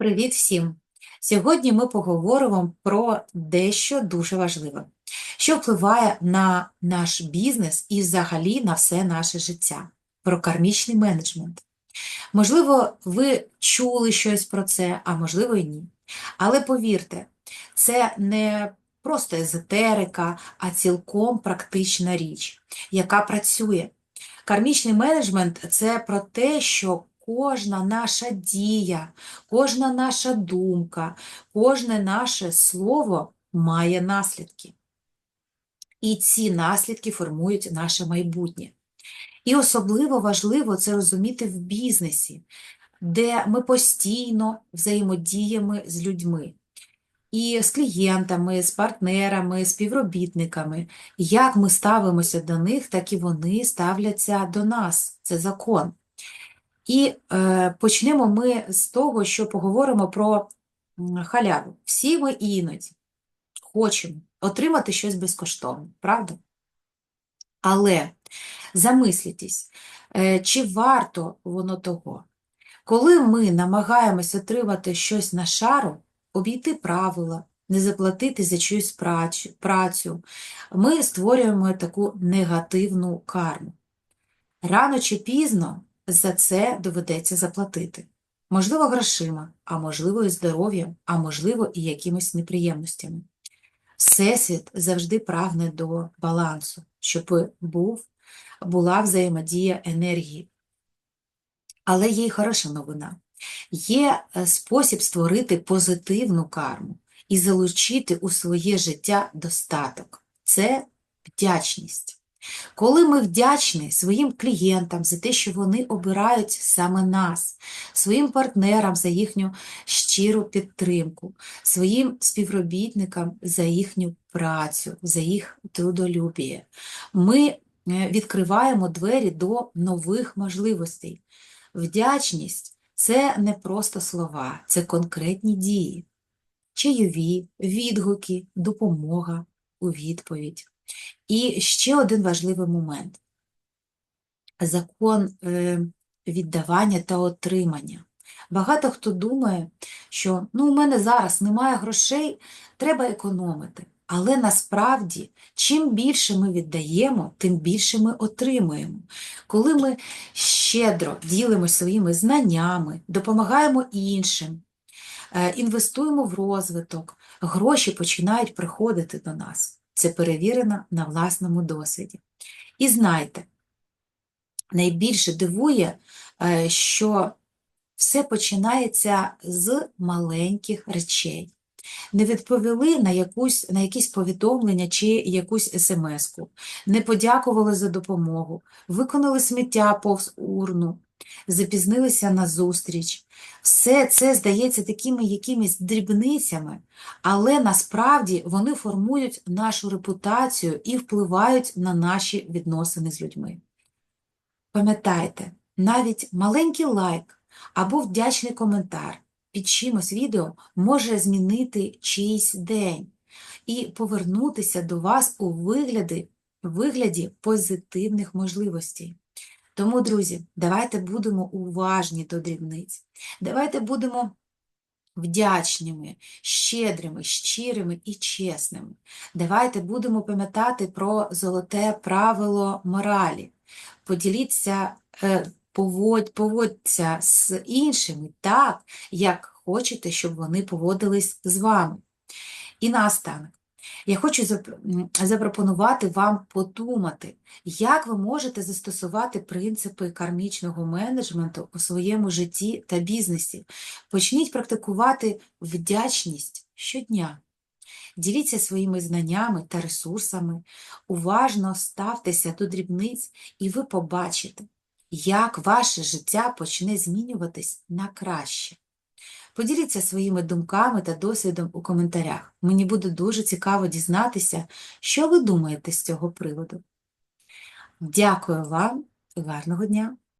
Привіт всім! Сьогодні ми поговоримо про дещо дуже важливе, що впливає на наш бізнес і взагалі на все наше життя, про кармічний менеджмент. Можливо, ви чули щось про це, а можливо і ні. Але повірте, це не просто езотерика, а цілком практична річ, яка працює. Кармічний менеджмент це про те, що кожна наша дія, кожна наша думка, кожне наше слово має наслідки. І ці наслідки формують наше майбутнє. І особливо важливо це розуміти в бізнесі, де ми постійно взаємодіємо з людьми. І з клієнтами, з партнерами, співробітниками. Як ми ставимося до них, так і вони ставляться до нас. Це закон. І е, почнемо ми з того, що поговоримо про халяву. Всі ми іноді хочемо отримати щось безкоштовно, правда? Але замислітесь, е, чи варто воно того? Коли ми намагаємось отримати щось на шару, обійти правила, не заплатити за чиюсь працю, ми створюємо таку негативну карму. Рано чи пізно за це доведеться заплатити. Можливо, грошима, а можливо, і здоров'ям, а можливо, і якимись неприємностями. Всесвіт завжди прагне до балансу, щоб був, була взаємодія енергії. Але є й хороша новина. Є е, спосіб створити позитивну карму і залучити у своє життя достаток. Це вдячність. Коли ми вдячні своїм клієнтам за те, що вони обирають саме нас, своїм партнерам за їхню щиру підтримку, своїм співробітникам за їхню працю, за їх трудолюбіє, ми е, відкриваємо двері до нових можливостей. Вдячність це не просто слова, це конкретні дії, чайові, відгуки, допомога у відповідь. І ще один важливий момент закон е, віддавання та отримання. Багато хто думає, що ну, у мене зараз немає грошей, треба економити. Але насправді, чим більше ми віддаємо, тим більше ми отримуємо. Коли ми щедро ділимося своїми знаннями, допомагаємо іншим, е, інвестуємо в розвиток, гроші починають приходити до нас. Це перевірено на власному досвіді. І знайте, найбільше дивує, е, що все починається з маленьких речей. Не відповіли на якусь, на якісь повідомлення чи якусь смс-ку, не подякували за допомогу, виконали сміття повз урну, запізнилися на зустріч. Все це здається такими якимись дрібницями, але насправді вони формують нашу репутацію і впливають на наші відносини з людьми. Пам'ятайте, навіть маленький лайк або вдячний коментар під чимось відео може змінити чийсь день і повернутися до вас у вигляді, вигляді позитивних можливостей. Тому, друзі, давайте будемо уважні до дрібниць, давайте будемо вдячними, щедрими, щирими і чесними. Давайте будемо пам'ятати про золоте правило моралі. Поділіться, е, поводь, поводьте з іншими так, як хочете, щоб вони поводились з вами. І наостанок. Я хочу запропонувати вам подумати, як ви можете застосувати принципи кармічного менеджменту у своєму житті та бізнесі. Почніть практикувати вдячність щодня. Діліться своїми знаннями та ресурсами, уважно ставтеся до дрібниць, і ви побачите, як ваше життя почне змінюватись на краще. Поділіться своїми думками та досвідом у коментарях. Мені буде дуже цікаво дізнатися, що ви думаєте з цього приводу. Дякую вам і гарного дня!